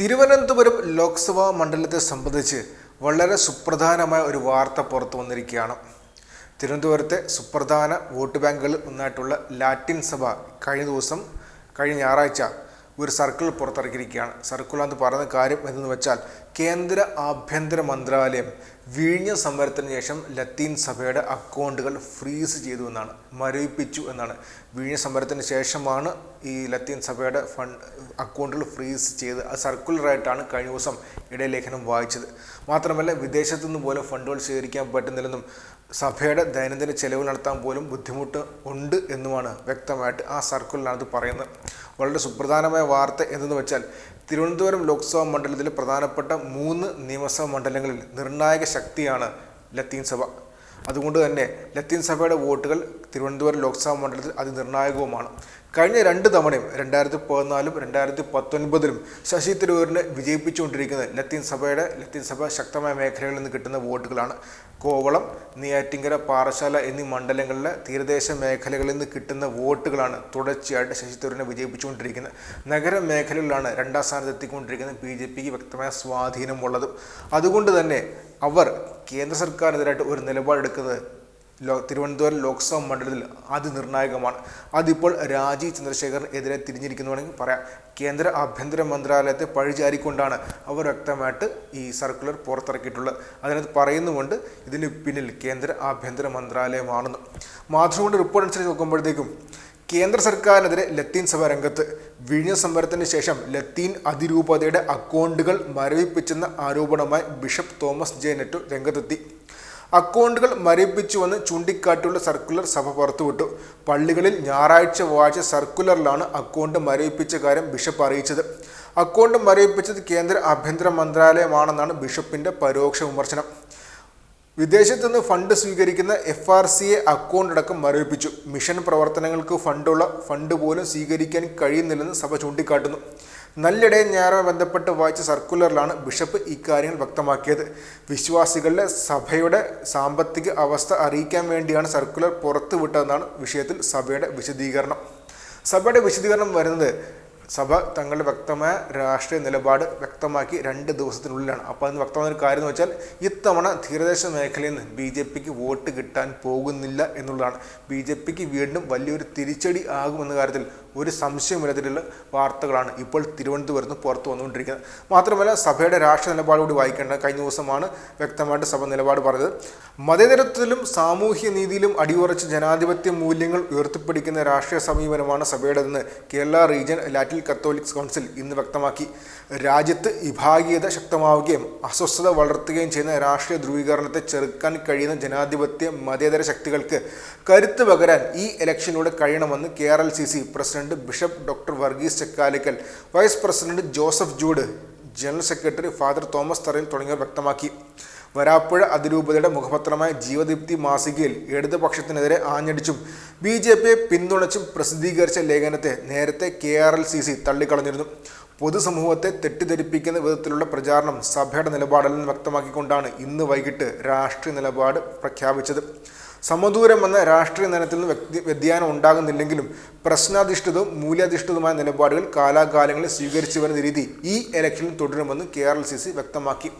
തിരുവനന്തപുരം ലോക്സഭാ മണ്ഡലത്തെ സംബന്ധിച്ച് വളരെ സുപ്രധാനമായ ഒരു വാർത്ത പുറത്തു വന്നിരിക്കുകയാണ്. തിരുവനന്തപുരത്തെ സുപ്രധാന വോട്ട് ബാങ്കുകളിൽ ഒന്നായിട്ടുള്ള ലാറ്റിൻ സഭ കഴിഞ്ഞ ദിവസം കഴിഞ്ഞ ഞായറാഴ്ച ഒരു സർക്കിൾ പുറത്തിറക്കിയിരിക്കുകയാണ്. സർക്കിൾ എന്ന് പറയുന്ന കാര്യം എന്തെന്ന് വെച്ചാൽ കേന്ദ്ര ആഭ്യന്തര മന്ത്രാലയം വിഴിഞ്ഞ സമരത്തിന് ശേഷം ലത്തീൻ സഭയുടെ അക്കൗണ്ടുകൾ ഫ്രീസ് ചെയ്തു എന്നാണ് മരവിപ്പിച്ചു എന്നാണ്. വിഴിഞ്ഞ സമരത്തിന് ശേഷമാണ് ഈ ലത്തീൻ സഭയുടെ ഫണ്ട് അക്കൗണ്ടുകൾ ഫ്രീസ് ചെയ്ത് അത് സർക്കുലറായിട്ടാണ് കഴിഞ്ഞ ദിവസം ഇടയലേഖനം വായിച്ചത്. മാത്രമല്ല വിദേശത്തു നിന്ന് പോലും ഫണ്ടുകൾ സ്വീകരിക്കാൻ പറ്റുന്നില്ലെന്നും സഭയുടെ ദൈനംദിന ചെലവ് നടത്താൻ പോലും ബുദ്ധിമുട്ട് ഉണ്ട് എന്നുമാണ് വ്യക്തമായിട്ട് ആ സർക്കിളിനകത്ത് പറയുന്നത്. വളരെ സുപ്രധാനമായ വാർത്ത എന്തെന്ന് വെച്ചാൽ തിരുവനന്തപുരം ലോക്സഭാ മണ്ഡലത്തിലെ പ്രധാനപ്പെട്ട മൂന്ന് നിയമസഭാ മണ്ഡലങ്ങളിൽ നിർണായക ശക്തിയാണ് ലത്തീൻ സഭ. അതുകൊണ്ട് തന്നെ ലത്തീൻ സഭയുടെ വോട്ടുകൾ തിരുവനന്തപുരം ലോക്സഭാ മണ്ഡലത്തിൽ അതിനിർണായകവുമാണ്. കഴിഞ്ഞ രണ്ട് തവണയും രണ്ടായിരത്തി പതിനാലും രണ്ടായിരത്തി പത്തൊൻപതിലും ശശി തരൂരിനെ വിജയിപ്പിച്ചുകൊണ്ടിരിക്കുന്നത് ലത്തീൻ സഭയുടെ ലത്തീൻ സഭ ശക്തമായ മേഖലകളിൽ നിന്ന് കിട്ടുന്ന വോട്ടുകളാണ്. കോവളം നെയ്യാറ്റിങ്കര പാറശാല എന്നീ മണ്ഡലങ്ങളിലെ തീരദേശ മേഖലകളിൽ നിന്ന് കിട്ടുന്ന വോട്ടുകളാണ് തുടർച്ചയായിട്ട് ശശി തരൂരിനെ വിജയിപ്പിച്ചുകൊണ്ടിരിക്കുന്നത്. നഗര മേഖലകളിലാണ് രണ്ടാം സ്ഥാനത്ത് എത്തിക്കൊണ്ടിരിക്കുന്നത് ബി ജെ പിക്ക് വ്യക്തമായ സ്വാധീനമുള്ളതും. അതുകൊണ്ട് തന്നെ അവർ കേന്ദ്ര സർക്കാരിനെതിരായിട്ട് ഒരു നിലപാടെടുക്കുന്നത് ലോ തിരുവനന്തപുരം ലോക്സഭാ മണ്ഡലത്തിൽ അതിനിർണായകമാണ് അതിപ്പോൾ രാജീവ് ചന്ദ്രശേഖറിനെതിരെ തിരിഞ്ഞിരിക്കുന്നു വേണമെങ്കിൽ പറയാം. കേന്ദ്ര ആഭ്യന്തര മന്ത്രാലയത്തെ പഴിചാരിക്കൊണ്ടാണ് അവർ വ്യക്തമായിട്ട് ഈ സർക്കുലർ പുറത്തിറക്കിയിട്ടുള്ളത്. അതിനകത്ത് പറയുന്നുമുണ്ട് ഇതിന് പിന്നിൽ കേന്ദ്ര ആഭ്യന്തര മന്ത്രാലയമാണെന്ന്. മാധ്യമങ്ങളുടെ റിപ്പോർട്ട് അനുസരിച്ച് നോക്കുമ്പോഴത്തേക്കും കേന്ദ്ര സർക്കാരിനെതിരെ ലത്തീൻ സഭ രംഗത്ത് വിഴിഞ്ഞ സമരത്തിന് ശേഷം ലത്തീൻ അതിരൂപതയുടെ അക്കൗണ്ടുകൾ മരവിപ്പിച്ചെന്ന ആരോപണമായി ബിഷപ്പ് തോമസ് ജെ നെറ്റു രംഗത്തെത്തി. അക്കൗണ്ടുകൾ മരവിപ്പിച്ചുവെന്ന് ചൂണ്ടിക്കാട്ടിയുള്ള സർക്കുലർ സഭ പുറത്തുവിട്ടു. പള്ളികളിൽ ഞായറാഴ്ച വായിച്ച സർക്കുലറിലാണ് അക്കൗണ്ട് മരവിപ്പിച്ച കാര്യം ബിഷപ്പ് അറിയിച്ചത്. അക്കൗണ്ട് മരവിപ്പിച്ചത് കേന്ദ്ര ആഭ്യന്തര മന്ത്രാലയമാണെന്നാണ് ബിഷപ്പിന്റെ പരോക്ഷ വിമർശനം. വിദേശത്തു നിന്ന് ഫണ്ട് സ്വീകരിക്കുന്ന F R C A account അടക്കം മരവിപ്പിച്ചു. മിഷൻ പ്രവർത്തനങ്ങൾക്ക് ഫണ്ടുള്ള ഫണ്ട് പോലും സ്വീകരിക്കാൻ കഴിയുന്നില്ലെന്ന് സഭ ചൂണ്ടിക്കാട്ടുന്നു. നല്ലിടയിൽ ഞായറുമായി ബന്ധപ്പെട്ട് വായിച്ച സർക്കുലറിലാണ് ബിഷപ്പ് ഇക്കാര്യങ്ങൾ വ്യക്തമാക്കിയത്. വിശ്വാസികളുടെ സഭയുടെ സാമ്പത്തിക അവസ്ഥ അറിയിക്കാൻ വേണ്ടിയാണ് സർക്കുലർ പുറത്തുവിട്ടതെന്നാണ് വിഷയത്തിൽ സഭയുടെ വിശദീകരണം. സഭയുടെ വിശദീകരണം വരുന്നത് സഭ തങ്ങളുടെ വ്യക്തമായ രാഷ്ട്രീയ നിലപാട് വ്യക്തമാക്കി രണ്ട് ദിവസത്തിനുള്ളിലാണ്. അപ്പോൾ അതിന് വ്യക്തമായ ഒരു കാര്യം എന്ന് വെച്ചാൽ ഇത്തവണ തീരദേശ മേഖലയിൽ നിന്ന് ബി ജെ പിക്ക് വോട്ട് കിട്ടാൻ പോകുന്നില്ല എന്നുള്ളതാണ്. ബി ജെ പിക്ക് വീണ്ടും വലിയൊരു തിരിച്ചടി ആകുമെന്ന കാര്യത്തിൽ ഒരു സംശയമില്ലാതിലുള്ള വാർത്തകളാണ് ഇപ്പോൾ തിരുവനന്തപുരത്ത് പുറത്തു വന്നുകൊണ്ടിരിക്കുന്നത്. മാത്രമല്ല സഭയുടെ രാഷ്ട്രീയ നിലപാട് കൂടി വായിക്കേണ്ട കഴിഞ്ഞ ദിവസമാണ് വ്യക്തമായിട്ട് സഭ നിലപാട് പറഞ്ഞത്. മതേതരത്വത്തിലും സാമൂഹ്യ നീതിയിലും അടിയുറച്ച് ജനാധിപത്യ മൂല്യങ്ങൾ ഉയർത്തിപ്പിടിക്കുന്ന രാഷ്ട്രീയ സമീപനമാണ് സഭയുടേതെന്ന് Kerala region Latin Catholics council ഇന്ന് വ്യക്തമാക്കി. രാജ്യത്ത് വിഭാഗീയത ശക്തമാവുകയും അസ്വസ്ഥത വളർത്തുകയും ചെയ്യുന്ന രാഷ്ട്രീയ ധ്രുവീകരണത്തെ ചെറുക്കാൻ കഴിയുന്ന ജനാധിപത്യ മതേതര ശക്തികൾക്ക് കരുത്ത് പകരാൻ ഈ ഇലക്ഷനിലൂടെ കഴിയണമെന്ന് K R L C C president bishop doctor Varghese Chekkalikkal vice president Joseph Jude general secretary father Thomas Tharayil തുടങ്ങിയവർ വ്യക്തമാക്കി. വരാപ്പുഴ അതിരൂപതയുടെ മുഖപത്രമായ ജീവദീപ്തി മാസികയിൽ ഇടതുപക്ഷത്തിനെതിരെ ആഞ്ഞടിച്ചും ബി ജെ പിയെ പിന്തുണച്ചും പ്രസിദ്ധീകരിച്ച ലേഖനത്തെ നേരത്തെ K R L C C തള്ളിക്കളഞ്ഞിരുന്നു. പൊതുസമൂഹത്തെ തെറ്റിദ്ധരിപ്പിക്കുന്ന വിധത്തിലുള്ള പ്രചാരണം സഭയുടെ നിലപാടിൽ നിന്ന് വ്യക്തമാക്കിക്കൊണ്ടാണ് ഇന്ന് വൈകിട്ട് രാഷ്ട്രീയ നിലപാട് പ്രഖ്യാപിച്ചത്. സമദൂരം എന്ന രാഷ്ട്രീയ നയത്തിൽ നിന്ന് വ്യക്തി വ്യതിയാനം ഉണ്ടാകുന്നില്ലെങ്കിലും പ്രശ്നാധിഷ്ഠിതവും മൂല്യാധിഷ്ഠിതവുമായ നിലപാടുകൾ കാലാകാലങ്ങളിൽ സ്വീകരിച്ചു വരുന്ന രീതി ഈ ഇലക്ഷനിൽ തുടരുമെന്ന് K R L C C വ്യക്തമാക്കി.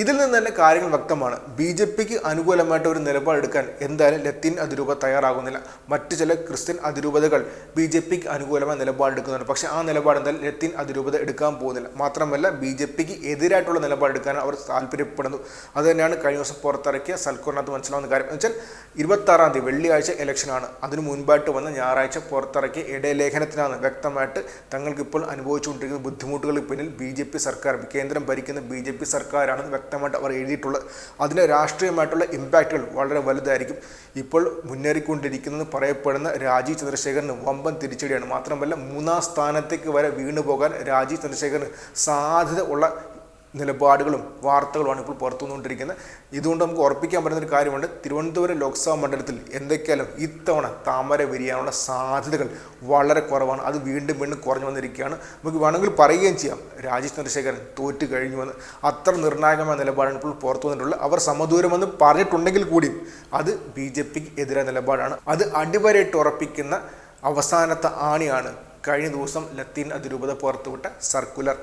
ഇതിൽ നിന്ന് തന്നെ കാര്യങ്ങൾ വ്യക്തമാണ്. ബി ജെ പിക്ക് അനുകൂലമായിട്ട് ഒരു നിലപാടെടുക്കാൻ എന്തായാലും ലത്തീൻ അതിരൂപ തയ്യാറാകുന്നില്ല. മറ്റു ചില ക്രിസ്ത്യൻ അതിരൂപതകൾ ബി ജെ പിക്ക് അനുകൂലമായ നിലപാടെടുക്കുന്നുണ്ട് പക്ഷേ ആ നിലപാട് എന്തായാലും ലത്തീൻ അതിരൂപത എടുക്കാൻ പോകുന്നില്ല. മാത്രമല്ല ബി ജെ പിക്ക് എതിരായിട്ടുള്ള നിലപാടെടുക്കാൻ അവർ താല്പര്യപ്പെടുന്നു. അത് തന്നെയാണ് കഴിഞ്ഞ ദിവസം പുറത്തിറക്കിയ സൽക്കുറിനകത്ത് മനസ്സിലാവുന്ന കാര്യം. എന്ന് വെച്ചാൽ ഇരുപത്താറാം തീയതി വെള്ളിയാഴ്ച ഇലക്ഷനാണ്. അതിന് മുൻപായിട്ട് വന്ന ഞായറാഴ്ച പുറത്തിറക്കിയ ഇടയലേഖനത്തിനാണ് വ്യക്തമായിട്ട് തങ്ങൾക്ക് ഇപ്പോൾ അനുഭവിച്ചുകൊണ്ടിരിക്കുന്ന ബുദ്ധിമുട്ടുകൾക്ക് പിന്നിൽ ബി ജെ പി സർക്കാർ കേന്ദ്രം ഭരിക്കുന്ന ബി ജെ പി സർക്കാരാണെന്ന് വ്യക്തമായിട്ട് അവർ എഴുതിയിട്ടുള്ളത്. അതിന് രാഷ്ട്രീയമായിട്ടുള്ള ഇമ്പാക്റ്റുകൾ വളരെ വലുതായിരിക്കും. ഇപ്പോൾ മുന്നേറിക്കൊണ്ടിരിക്കുന്നത് പറയപ്പെടുന്ന രാജീവ് ചന്ദ്രശേഖരന് വമ്പൻ തിരിച്ചടിയാണ്. മാത്രമല്ല മൂന്നാം സ്ഥാനത്തേക്ക് വരെ വീണു പോകാൻ രാജീവ് ചന്ദ്രശേഖരന് സാധ്യത ഉള്ള നിലപാടുകളും വാർത്തകളുമാണ് ഇപ്പോൾ പുറത്തു വന്നുകൊണ്ടിരിക്കുന്നത്. ഇതുകൊണ്ട് നമുക്ക് ഉറപ്പിക്കാൻ പറ്റുന്ന ഒരു കാര്യമുണ്ട്. തിരുവനന്തപുരം ലോക്സഭാ മണ്ഡലത്തിൽ എന്തൊക്കെയാലും ഇത്തവണ താമര വിരിയാനുള്ള സാധ്യതകൾ വളരെ കുറവാണ്. അത് വീണ്ടും വീണ്ടും കുറഞ്ഞു വന്നിരിക്കുകയാണ്. നമുക്ക് വേണമെങ്കിൽ പറയുകയും ചെയ്യാം. രാജേഷ് ചന്ദ്രശേഖരൻ തോറ്റു കഴിഞ്ഞുവെന്ന് അത്ര നിർണായകമായ നിലപാടാണ് ഇപ്പോൾ പുറത്തു വന്നിട്ടുള്ളത്. അവർ സമദൂരമെന്ന് പറഞ്ഞിട്ടുണ്ടെങ്കിൽ കൂടിയും അത് ബി ജെ പിക്ക് എതിരായ നിലപാടാണ്. അത് അടിവരയിട്ട് ഉറപ്പിക്കുന്ന അവസാനത്തെ ആണിയാണ് കഴിഞ്ഞ ദിവസം ലത്തീൻ അതിരൂപത പുറത്തുവിട്ട സർക്കുലർ.